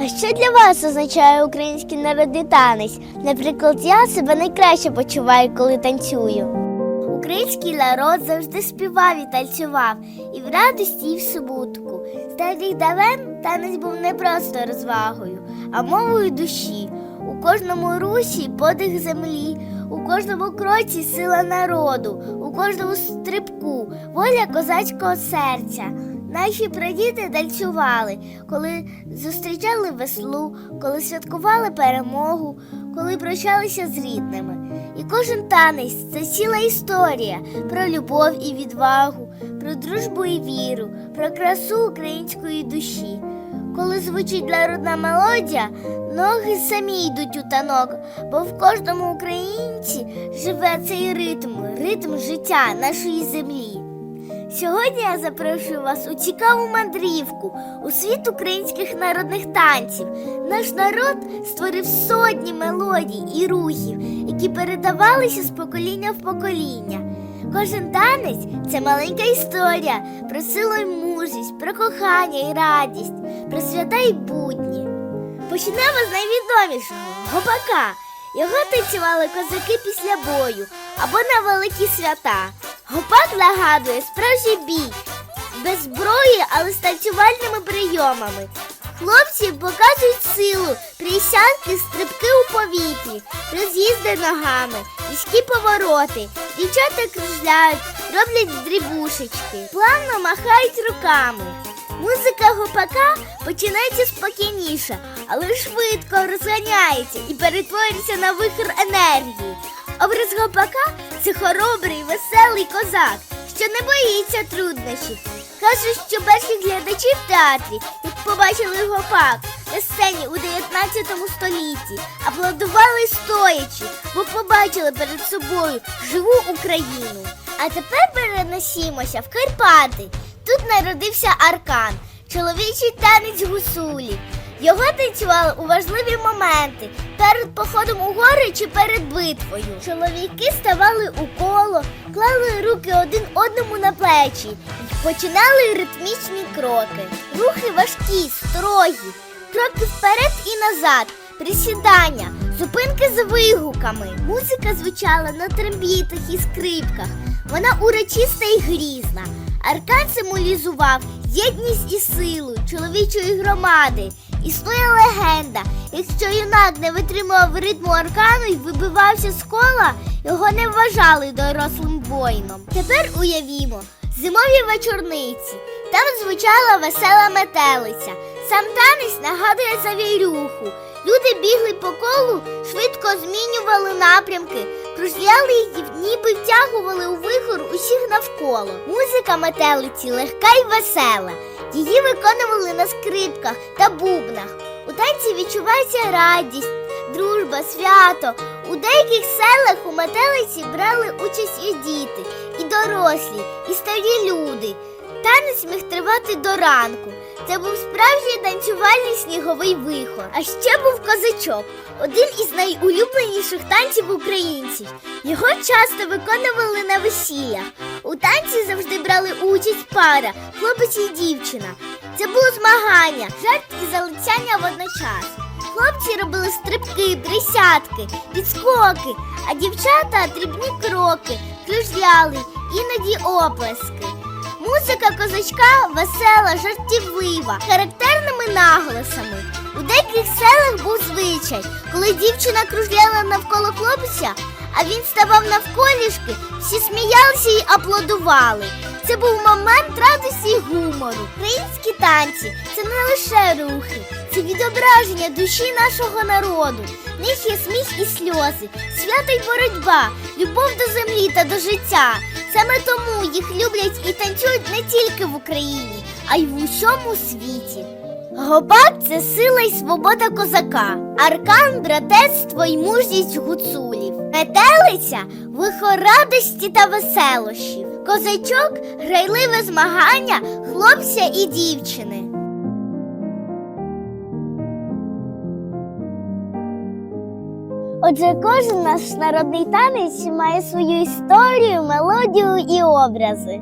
А що для вас означає український народний танець? Наприклад, я себе найкраще почуваю, коли танцюю. Український народ завжди співав і танцював, і в радості, і в. З давніх давен танець був не просто розвагою, а мовою душі. У кожному русі подих землі, у кожному кроці сила народу, у кожному стрибку воля козацького серця. Наші прадіди танцювали, коли зустрічали веслу, коли святкували перемогу, коли прощалися з рідними. І кожен танець це ціла історія про любов і відвагу, про дружбу і віру, про красу української душі. Коли звучить народна мелодія, ноги самі йдуть у танок, бо в кожному українці живе цей ритм, ритм життя нашої землі. Сьогодні я запрошую вас у цікаву мандрівку у світ українських народних танців. Наш народ створив сотні мелодій і рухів, які передавалися з покоління в покоління. Кожен танець це маленька історія про силу і мужність, про кохання і радість, про свята і будні. Почнемо з найвідомішого гопака. Його танцювали козаки після бою або на великі свята. Гопак нагадує справжній бій, без зброї, але з танцювальними прийомами. Хлопці показують силу, присядки, стрибки у повітрі, роз'їзди ногами, різкі повороти. Дівчата кружляють, роблять дрібушечки, плавно махають руками. Музика гопака починається спокійніше, але швидко розганяється і перетворюється на вихор енергії. Образ гопака це хоробрий, веселий козак, що не боїться труднощів. Кажуть, що перші глядачі в театрі, як побачили гопак на сцені у 19 столітті, аплодували стоячи, бо побачили перед собою живу Україну. А тепер переносімося в Карпати. Тут народився Аркан, чоловічий танець гусулі. Його танцювали у важливі моменти перед походом у гори чи перед битвою. Чоловіки ставали у коло, клали руки один одному на плечі і починали ритмічні кроки. Рухи важкі, строгі, кроки вперед і назад, присідання, зупинки з вигуками. Музика звучала на трембітах і скрипках. Вона урочиста і грізна. Аркан символізував єдність і силу чоловічої громади. Існує легенда, якщо юнак не витримував ритму аркану і вибивався з кола, його не вважали дорослим воїном. Тепер уявімо зимові вечорниці. Там звучала весела метелиця. Сам танець нагадує завірюху. Люди бігли по колу, швидко змінювали напрямки, кружляли і ніби втягували у вихор усіх навколо. Музика метелиці легка й весела. Її виконували на скрипках та бубнах. У танці відчувається радість, дружба, свято. У деяких селах у метелиці брали участь і діти, і дорослі, і старі люди. Танець міг тривати до ранку. Це був справжній танцювальний сніговий вихор. А ще був козачок, один із найулюбленіших танців українців. Його часто виконували на весіллях. У танці завжди брали участь пара, хлопець і дівчина. Це було змагання, жарт і залицяння водночас. Хлопці робили стрибки, присядки, підскоки, а дівчата дрібні кроки, кружляли, іноді оплески. Музика козачка весела, жартівлива, характерними наголосами. У деяких селах був звичай, коли дівчина кружляла навколо хлопця, а він ставав навколішки, всі сміялися і аплодували. Це був момент радості й гумору. Українські танці це не лише рухи, це відображення душі нашого народу. В них є сміх і сльози, свято й боротьба, любов до землі та до життя. Саме тому їх люблять і танцюють не тільки в Україні, а й в усьому світі. Гопак це сила й свобода козака, аркан, братерство й мужність гуцулів, метелиця вихор радості та веселощів, козачок грайливе змагання хлопця і дівчини. Отже, кожен наш народний танець має свою історію, мелодію і образи.